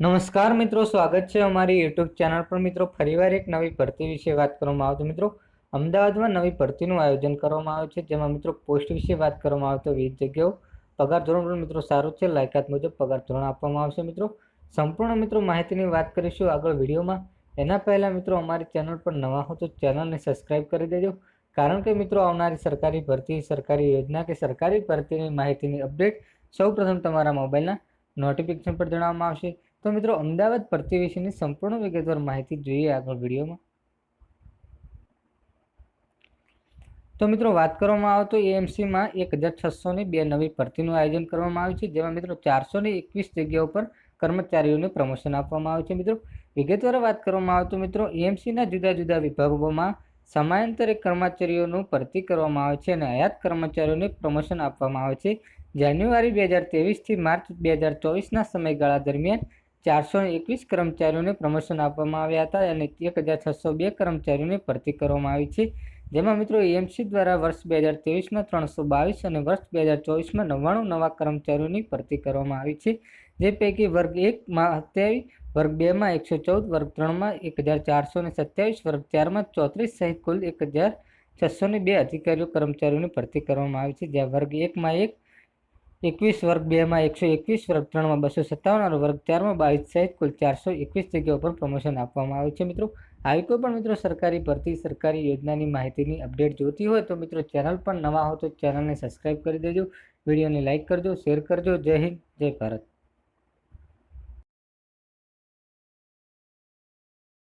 નમસ્કાર મિત્રો, સ્વાગત છે અમારી યુટ્યુબ ચેનલ પર. મિત્રો, ફરીવાર એક નવી ભરતી વિશે વાત કરવામાં આવે મિત્રો, અમદાવાદમાં નવી ભરતીનું આયોજન કરવામાં આવ્યું છે, જેમાં મિત્રો પોસ્ટ વિશે વાત કરવામાં આવે તો વિવિધ જગ્યાઓ પગાર ધોરણ પણ મિત્રો, સારું છે, લાયકાત મુજબ પગાર ધોરણ આપવામાં આવશે. મિત્રો, સંપૂર્ણ મિત્રો માહિતીની વાત કરીશું આગળ વિડીયોમાં. એના પહેલાં મિત્રો, અમારી ચેનલ પર નવા હો તો ચેનલને સબસ્ક્રાઇબ કરી દેજો, કારણ કે મિત્રો, આવનારી સરકારી ભરતી, સરકારી યોજના કે સરકારી ભરતીની માહિતીની અપડેટ સૌપ્રથમ તમારા મોબાઈલના નોટિફિકેશન પર જણાવવામાં આવશે. તો મિત્રો, અમદાવાદ ભરતી વિશેની સંપૂર્ણ વિગતવાર માહિતી જોઈએ આગળ વિડીયોમાં. તો મિત્રો, વાત કરવામાં આવે તો એએમસીમાં એક હજાર છસોની બે નવી ભરતીનું આયોજન કરવામાં આવ્યું છે, જેમાં મિત્રો ચારસો ને એકવીસ જગ્યાઓ પર કર્મચારીઓને પ્રમોશન આપવામાં આવ્યું છે. મિત્રો, વિગતવાર વાત કરવામાં આવે તો મિત્રો, એએમસીના જુદા જુદા વિભાગોમાં સમયાંતરે કર્મચારીઓનું ભરતી કરવામાં આવે છે અને આયાત કર્મચારીઓને પ્રમોશન આપવામાં આવે છે. જાન્યુઆરી બે હજાર ત્રેવીસથી માર્ચ બે હજાર ચોવીસના સમયગાળા દરમિયાન ચારસો એકવીસ કર્મચારીઓને પ્રમોશન આપવામાં આવ્યા હતા અને એક હજાર છસો બે કર્મચારીઓને ભરતી કરવામાં આવી છે. જેમાં મિત્રો એએમસી દ્વારા વર્ષ બે હજાર ત્રેવીસમાં ત્રણસો બાવીસ અને વર્ષ બે હજાર ચોવીસમાં નવ્વાણું નવા કર્મચારીઓની ભરતી કરવામાં આવી છે. જે પૈકી વર્ગ એકમાં સત્યાવીસ, વર્ગ બેમાં એકસો ચૌદ, વર્ગ ત્રણમાં એક હજાર ચારસો ને સત્યાવીસ, વર્ગ ચારમાં ચોત્રીસ સહિત કુલ એક હજાર છસો ને બે અધિકારીઓ કર્મચારીઓની ભરતી કરવામાં આવી છે. જ્યાં વર્ગ એકમાં એક એકવીસ વર્ગ બેમાં એકસો એકવીસ વર્ગ ત્રણમાં બસો સત્તાવન અને વર્ગ ચારમાં બાવીસ સહિત કુલ ચારસો એકવીસ જગ્યાઓ પર પ્રમોશન આપવામાં આવ્યું છે. મિત્રો, આવી કોઈ પણ મિત્રો સરકારી ભરતી, સરકારી યોજનાની માહિતીની અપડેટ જોતી હોય તો મિત્રો ચેનલ પર નવા હો તો ચેનલને સબસ્ક્રાઈબ કરી દેજો. વિડીયોને લાઇક કરજો શેર કરજો. જય હિન્દ, જય ભારત.